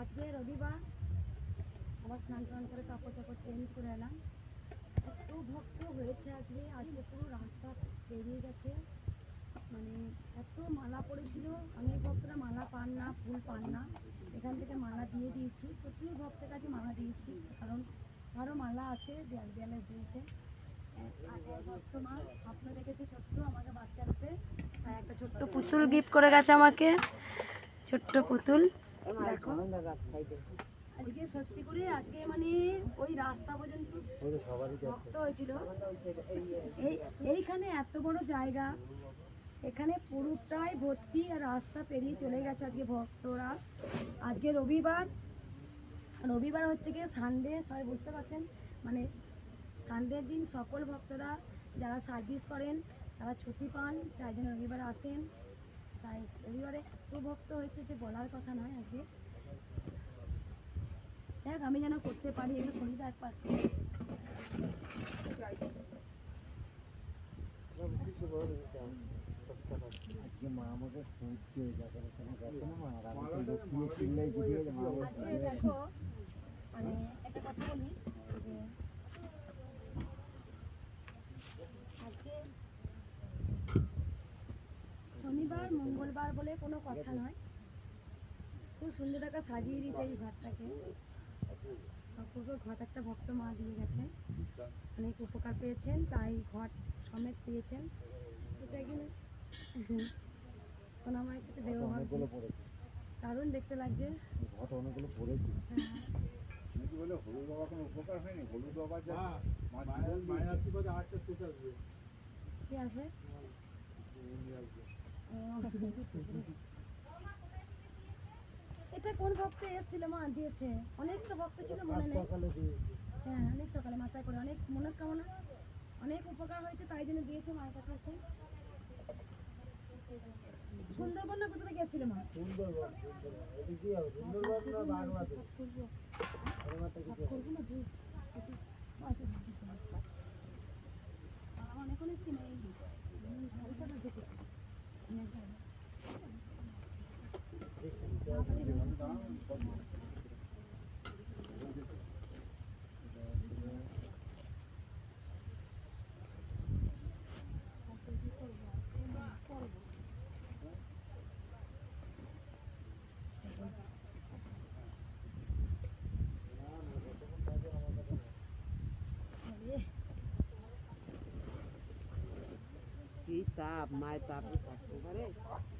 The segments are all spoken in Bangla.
আজকে রবিবার আবার স্নান টান করে কাপড় চাপড় চেঞ্জ করে এলাম। এত ভক্ত হয়েছে আজকে আজকে পুরো রাস্তা পেরিয়ে গেছে। মানে এত মালা পড়েছিল, অনেক ভক্তরা মালা পান না, ফুল পান না। এখান থেকে মালা দিয়ে দিয়েছি, প্রচুর ভক্তের কাছে মালা দিয়েছি, কারণ আরও মালা আছে, দেয়াল দেয়ালে দিয়েছে ছোট্ট আমাকে একটা ছোট্ট পুতুল গিফট করে গেছে আমাকে। ছোট্ট পুতুল। আজকে সত্যি করে আজকে মানে ওই রাস্তা পর্যন্ত ভক্ত হয়েছিল। এই এইখানে এত বড় জায়গা। এখানে পুরোটাই ভর্তি আর রাস্তা পেরিয়ে চলে গেছে আজকে ভক্তরা। আজকে রবিবার। রবিবার হচ্ছে গিয়ে সানডে সবাই বুঝতে পারছেন? মানে সানডের দিন সকল ভক্তরা যারা সার্ভিস করেন তারা ছুটি পান তাই জন্য রবিবার আসেন। তাই রবিবারে এত ভক্ত হয়েছে যে বলার কথা নয় আজকে। দেখ আমি যেন করতে পারি এগুলো শরীরটা এক পাশ আজকে মা আমাকে ফুটছে ডেকোরেশনে গেছে না মা? আর আমি তো চিল্লাই চিল্লাই মা আমাকে আজকে ফুটিয়ে দেখো মানে একটা কথা বলি যে আজকে শনিবার মঙ্গলবার বলে কোনো কথা নয়। খুব সুন্দর টাকা সাজিয়ে দিয়েছে এই ঘরটাকে। অপূর্ব ঘট একটা ভক্ত মা দিয়ে গেছে অনেক উপকার পেয়েছেন তাই ঘট সমেত পেয়েছেন এটা এখানে সোনামায়ের কাছে দেবো অনেকগুলো পড়েছে। দারুণ দেখতে লাগছে। ঘট অনেকগুলো পড়েছে। হ্যাঁ নাকি বলে হলুদ বাবা কোনো উপকার হয়নি? হলুদ বাবা যা মাছ কি আছে ও। এটা কোন ভক্ত এসেছিল মা? দিয়েছে। অনেক তো ভক্ত ছিল মনে নেই। হ্যাঁ অনেক সকালে মাথায় করে অনেক মনস্কামনা অনেক উপকার হয়েছে তাই জন্য দিয়েছে মায়ের কাছে সুন্দরবন না কোথা থেকে এসেছিল মা? সুন্দরবন না অনেক অনেক চিনে এই না দেখে অনেক ভালো।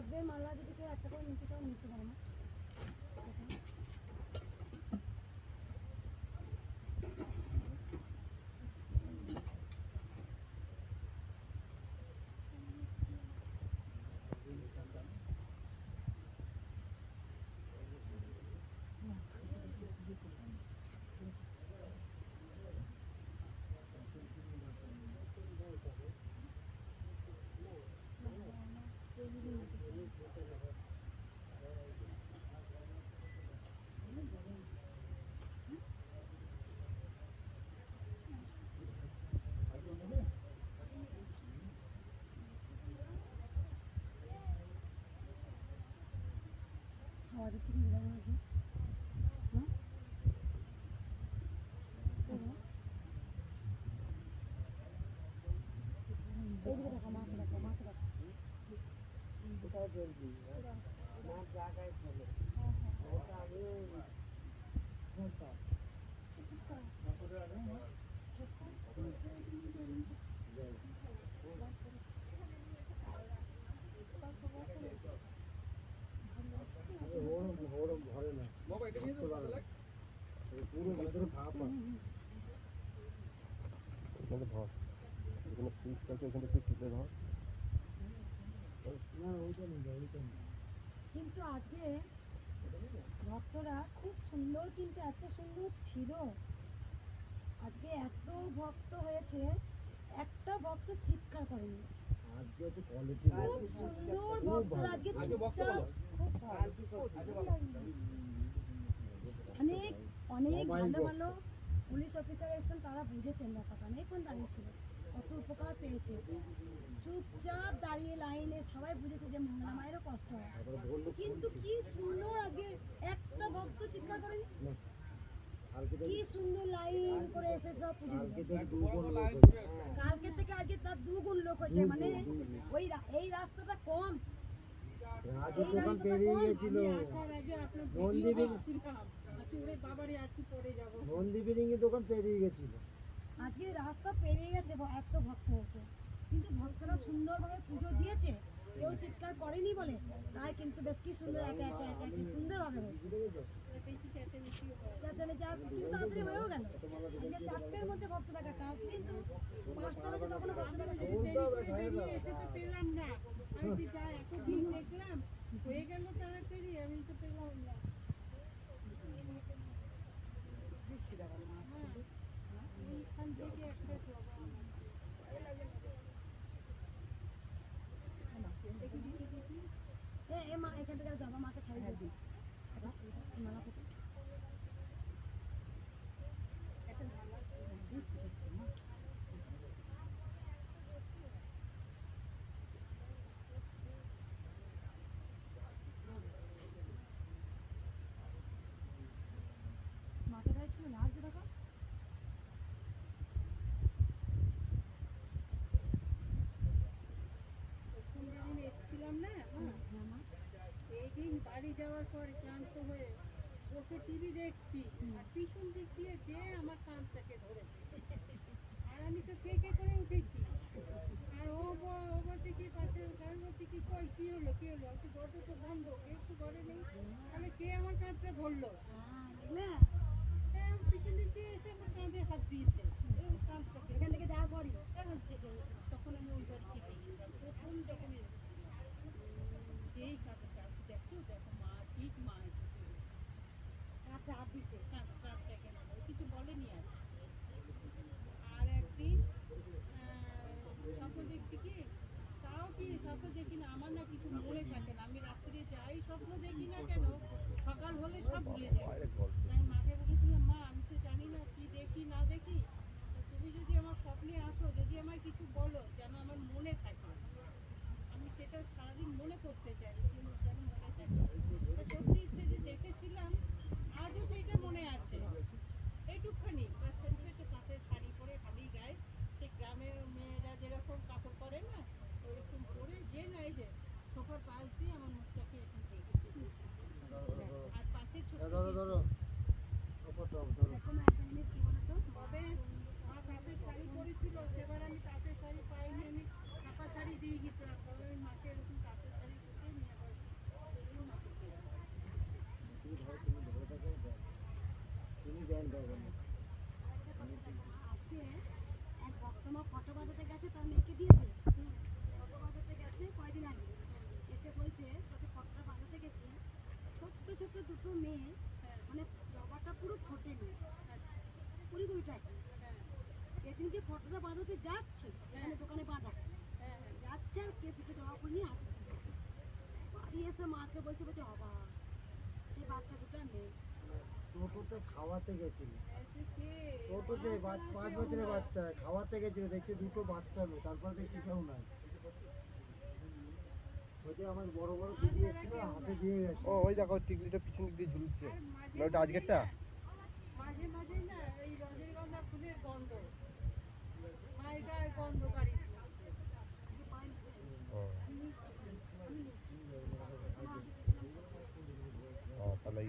পদ্মের মালা যদি কেউ একটা করে নিতে চাও নিতে পারো না? দেখো মাকে দেখো কোথায় চলছি মার জায়গায় চলে ওটা আমি ওরম ওরম ধরে না ধরতে পারে না। পুরো ভেতরে ভাপ এখানে ধর এখানে সুইচ আছে ওখানে একটু টিপে ধর না ওইটা নেই ওইটা নেই কিন্তু আজকে ভক্তরা খুব সুন্দর কিন্তু এত সুন্দর ছিল। আজকে এত ভক্ত হয়েছে একটা ভক্ত চিৎকার করেনি। আজকে কোয়ালিটি খুব সুন্দর ভক্তরা আজকে চুপচাপ অনেক অনেক ভালো ভালো পুলিশ অফিসার এসেছেন, তারা বুঝেছেন ব্যাপারটা কত উপকার পেয়েছে। চুপচাপ দাঁড়িয়ে লাইনে সবাই বুঝেছে যে মঙ্গলা মায়েরও কষ্ট হয়। কিন্তু কি সুন্দর আগে একটা ভক্ত চিৎকার করেনি? কি সুন্দর লাইন করে এসে সব কালকে থেকে। আজকে তার দুগুণ লোক হয়েছে মানে ওই এই রাস্তাটা কম। রাজুর দোকান পেরিয়ে গেছিল। নন্দী বিল নন্দী বিল্ডিং এর দোকান পেরিয়ে গেছিল। আজকে রাস্তা পেরিয়ে গেছে, এত ভক্ত হয়েছে কিন্তু ভক্তরা সুন্দরভাবে পুজো দিয়েছে। কেউ চিৎকার করেনি বলে? তাই কিন্তু বেশ কি সুন্দর, একা একা একা, কি সুন্দর হবে চেঁচামেচি আর কিন্তু তাড়াতাড়ি হয়েও গেল। চারটের মধ্যে ভক্ত না। আমি যা এতদিন দেখলাম? হয়ে গেল তাড়াতাড়ি, আমি তো পেলাম না হ্যাঁ, এইখান থেকে একটা জবা আমার। এ এ মা এখান থেকে জবা মাকে ছাড়িয়ে দিবি মালা কোথায়? মাকে দাঁড়িয়ে ছিল লাস্ট দেখো প্রথম যেদিন এসেছিলাম না মা, হ্যাঁ মা এই দিন বাড়ি যাওয়ার পরে ক্লান্ত হয়ে বসে টিভি দেখছি আর পিছন দিক দিয়ে যে আমার কানটাকে ধরেছে। আর আমি তো কে কে করে উঠেছি। আর ও ও বলছে কি পাশে? আমি বলছি কি কই কি হলো কি হলো? আমি দরজা তো বন্ধ কেউ তো ঘরে নেই। তাহলে কে আমার কাঁধটা ধরলো? না। হ্যাঁ, পিছন দিক দিয়ে এসে আমার কাঁধে হাত দিয়েছে। এই কাঁধটাকে এখান থেকে যাওয়ার পরই এবার তখন আমি ওই বাড়ি থেকে প্রথম যখন যেই আছে দেখো দেখো মা ঠিক মা এসেছে কাছে ও কিছু বলেনি আর একদিন আহ, স্বপ্ন দেখছি কি তাও কি স্বপ্ন দেখি না আমার না কিছু মনে থাকে না আমি রাত্রে যাই স্বপ্ন দেখি না কেন সকাল হলে সব ভুলে যাই আমি মাকে বলেছিলাম মা আমি তো জানি না কি দেখি না দেখি তো তুমি যদি আমার স্বপ্নে আসো যদি আমায় কিছু বলো যেন আমার মনে থাকে আমি সেটা সারাদিন মনে করতে চাই যেন যেন মনে থাকে তো সত্যি সে যে দেখেছিলাম আজও সেইটা মনে আছে এইটুকখানি বাচ্চা ছেলে তো কাঁচের শাড়ি পরে খালি গায়ে সে গ্রামের মেয়েরা যেরকম কাপড় পরে না ওরকম পরে যে না এই যে সোফার পাশ দিয়ে আমার মুখটাকে এখান দেখেছি আর পাশে ছোট্ট ধরো ধরো ওপরটা ধরো দেখো মা একটা জিনিস কি বলতো তবে মা তাঁতের শাড়ি পরেছিল সেবার আমি তাঁতের শাড়ি পাইনি আমি ছাপা শাড়ি দিয়ে গেছিলাম তবে আমি মাকে এরকম তাঁতের শাড়ি পরে নিয়ে আবার সেগুলো মাকে দিলাম। তুমি ধরো তুমি ধরে থাকো দাও। তুমি জয়েন করবে না আজকে এক ভক্তমা ফটো বাজাতে গেছে তার মেয়েকে দিয়েছে ফটো বাজাতে গেছে কয়দিন আগে এসে বলছে তোকে ফটোটা বাজাতে গেছি ছোট্ট ছোট্ট দুটো মেয়ে মানে জবাটা পুরো ফোটেনি কুড়ি কুড়ি টাকা এদিনকে ফটোটা বাজাতে যাচ্ছে এখানে দোকানে বাঁধা হ্যাঁ হ্যাঁ যাচ্ছে আর কে দুটো জবা ফুল নিয়ে আসছে বাড়ি এসে মাকে বলছে বলছে অবা এই বাচ্চা দুটো নেই টোটোতে খাওয়াতে গেছিল। টোটোতে পাঁচ পাঁচ বছরের বাচ্চা খাওয়াতে গেছিল দেখছি দুটো বাচ্চা মেয়ে তারপরে দেখছি কেউ নাই। ওই যে আমার বড় বড় দিদি এসেছিল হাতে দিয়ে গেছে। ও ওই দেখো টিকলিটা পিছন দিক দিয়ে ঝুলছে। মাঝে আজকেরটা? মাঝে মাঝে না এই রজনীগন্ধা ফুলের গন্ধ। মায়ের গন্ধ বাড়ি ও ও, তাহলে ইয়ে তাই আচ্ছা মা এই জবাগুলো খাওয়া যায় নাহলে সম্পূর্ণ হ্যাঁ হ্যাঁ যে কোনো জায়গায় বুঝছ? আমাদের ওখানে এখানে এসেছিল তো বলছে কিছু খাওয়া যাবে না ওগুলো খাই না। মা বারণ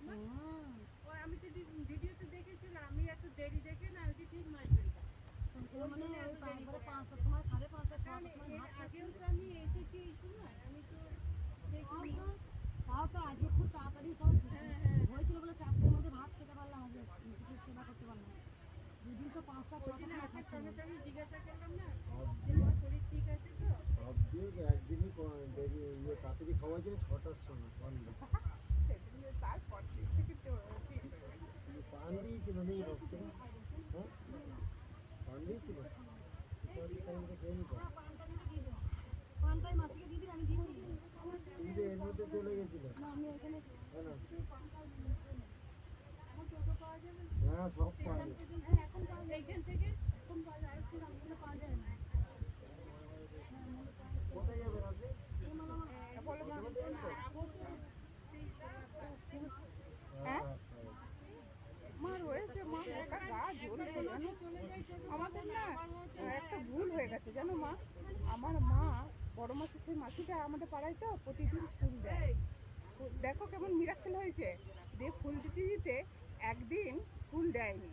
হুম। ওই আমি তো ভিডিওতে দেখেছিলাম আমি এত দেরি দেখে না ঠিক মাছ ধরি মানে পাঁচটার সময় সাড়ে পাঁচটা ছটার সময় এর ভাত খাচ্ছি আমি এসেছি এই সময় আমি তো দেখিনি। তাও তো আজকে খুব তাড়াতাড়ি সব হ্যাঁ, হ্যাঁ। হয়েছিল বলে চারটের মধ্যে ভাত খেতে পারলাম আজকে সেবা করতে পারলাম দুদিন তো পাঁচটা ওই সময় আসার খাচ্ছিলাম সঙ্গে সঙ্গে জিজ্ঞাসা করলাম না সব যে মা শরীর ঠিক আছে তো? সব দিক একদিনই দেরি ইয়ে তাড়াতাড়ি খাওয়া যায় ছটার সময় সন্ধ্যা তারপর থেকে তো ঠিক পান দিয়েছিল নেই রক্ত? হ্যাঁ? পান খেয়ে নিত হ্যাঁ সব পাওয়া যায় হ্যাঁ এখন যাও এইখান থেকে এখন পাওয়া যায় আরেকটু রাস্তাটা পাওয়া যায় না কোথায় যাবে রাতে এই মানে আমার বলো না হ্যাঁ মা রয়েছে মা একটা গা জ্বলছে জানো আমাদের না একটা ভুল হয়ে গেছে জানো মা আমার মা বড় মাসিটা আমাদের পাড়ায় তো প্রতিদিন ফুল দেয়। দেখো কেমন মিরাক্কেল হয়েছে। দিয়ে ফুল দিতে দিতে একদিন ফুল দেয়নি।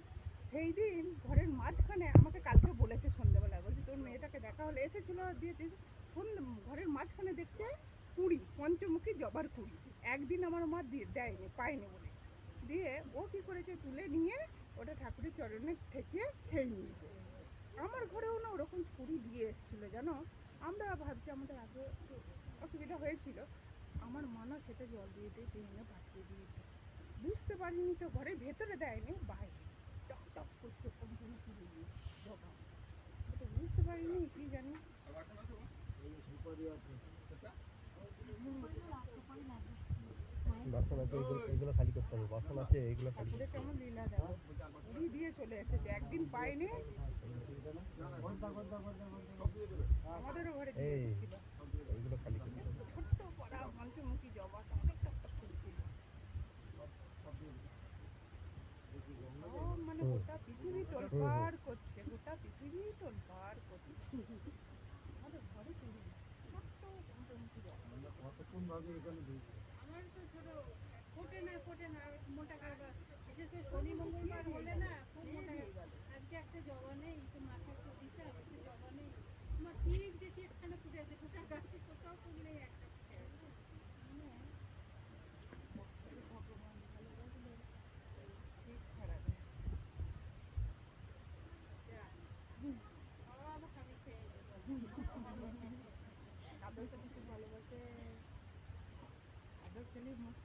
সেই দিন ঘরের মাঝখানে আমাকে কালকে বলেছে সন্ধ্যেবেলা বলছি তোর মেয়েটাকে দেখা হলে এসেছিল দিয়ে দিয়ে ফোন ঘরের মাঝখানে দেখছে কুড়ি পঞ্চমুখী জবার কুড়ি। একদিন আমার মা দিয়ে দেয়নি পায়নি বলে। দিয়ে ও কি করেছে তুলে নিয়ে ওটা ঠাকুরের চরণে ঠেকিয়ে খেয়ে নিয়েছে। আমার ঘরেও না ওরকম ছুরি দিয়ে এসেছিল জানো? আমরা ভাবছি আমাদের আগে অসুবিধা হয়েছিল। আমার মা না সেটা জল দিয়ে দিয়ে টেনে পাঠিয়ে দিয়েছে। বুঝতে পারিনি তো ঘরের ভেতরে দেয়নি বাইরে। টক টক করছে পঞ্চমী ছুরি দিয়ে দোকান বুঝতে পারিনি কি জানি। সুপারি আছে। বাসন আছে এগুলো এগুলো খালি করতে হবে বাসন আছে এগুলো খালি কেমন লীলা দেখো ছুরি দিয়ে চলে এসেছে একদিন পাইনি আমাদেরও ঘরে এই এইগুলো খালি করতে হবে। ছোট্ট পড়া পঞ্চমুখী জবা মানে গোটা পৃথিবী তোলপাড় করছে গোটা পৃথিবী তোলপাড় করছে আমাদের ঘরে চুরি ছোট্ট জবা ভাবে এখানে ঢুকবো আমার তো ছোট ফোটে না ফোটে না মোটা কারবার। বিশেষ করে শনি, মঙ্গলবার হলে না খুব মোটা আজকে একটা জবা নেই তো মাকে একটু দিতে হবে একটু জবা নেই আমার ঠিক দেখি এখানে ফুটে আছে গোটা গাছে কোথাও ফুল নেই একটা ঠিক খারাপ বাবা আবার খাবি খেয়ে নেব। আদর তো কিছু ভালোবাসে আদর খেলে